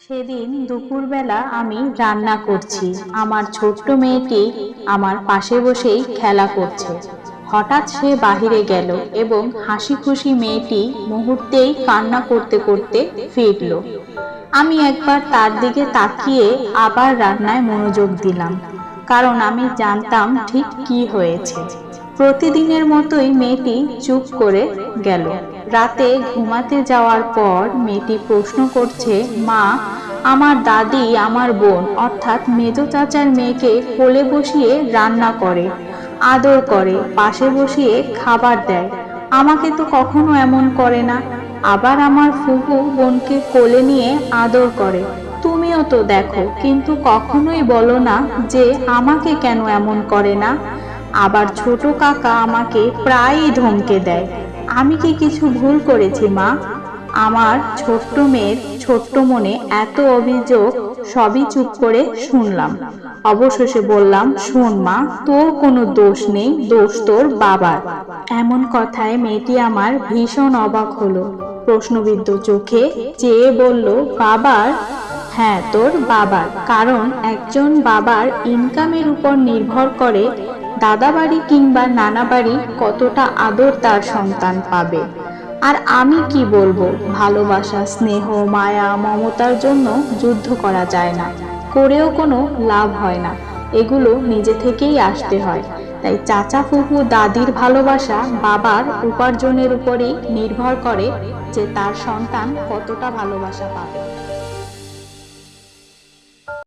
সেদিন দুপুরবেলা আমি রান্না করছি। আমার ছোট্ট মেয়েটি আমার পাশে বসেই খেলা করছে। হঠাৎ সে বাহিরে গেল এবং হাসি খুশি মেয়েটি মুহূর্তেই কান্না করতে করতে ফিরল। আমি একবার তার দিকে তাকিয়ে আবার রান্নায় মনোযোগ দিলাম, কারণ আমি জানতাম ঠিক কি হয়েছে। প্রতিদিনের মতোই মেয়েটি চুপ করে গেল। রাতে ঘুমাতে যাওয়ার পর মেয়েটি প্রশ্ন করছে, মা, আমার দাদি আমার বোন, অর্থাৎ মেজো চাচার মেয়েকে কোলে বসিয়ে রান্না করে, আদর করে, পাশে বসিয়ে খাবার দেয়। আমাকে তো কখনো এমন করে না। আবার আমার ফুফু বোনকে কোলে নিয়ে আদর করে। তুমিও তো দেখো, কিন্তু কখনোই বলো না যে আমাকে কেন এমন করে না। আবার ছোট কাকা আমাকে প্রায়ই ধমকে দেয়, আমি কি কিছু ভুল করেছি, মা? আমার ছোট্ট মেয়ের ছোট্ট মনে এত অভিযোগ সবই চুপ করে শুনলাম। অবশেষে বললাম, শোন, মা, তোর কোনো দোষ নেই, দোষ তোর বাবার। এমন কথায় মেয়েটি আমার ভীষণ অবাক হলো। প্রশ্নবিদ্ধ চোখে চেয়ে বলল, বাবার? হ্যাঁ তোর বাবার। কারণ একজন বাবার ইনকামের উপর নির্ভর করে দাদা বাড়ি কিংবা নানা বাড়ি কতটা আদর তার সন্তান পাবে? আর আমি কি বলব? ভালোবাসা, স্নেহ, মায়া, মমতার জন্য যুদ্ধ করা যায় না। করেও কোনো লাভ হয় না। এগুলো নিজে থেকেই আসতে হয়। তাই চাচা ফুফু দাদির ভালোবাসা বাবার উপার্জনের উপরেই নির্ভর করে যে তার সন্তান কতটা ভালোবাসা পাবে।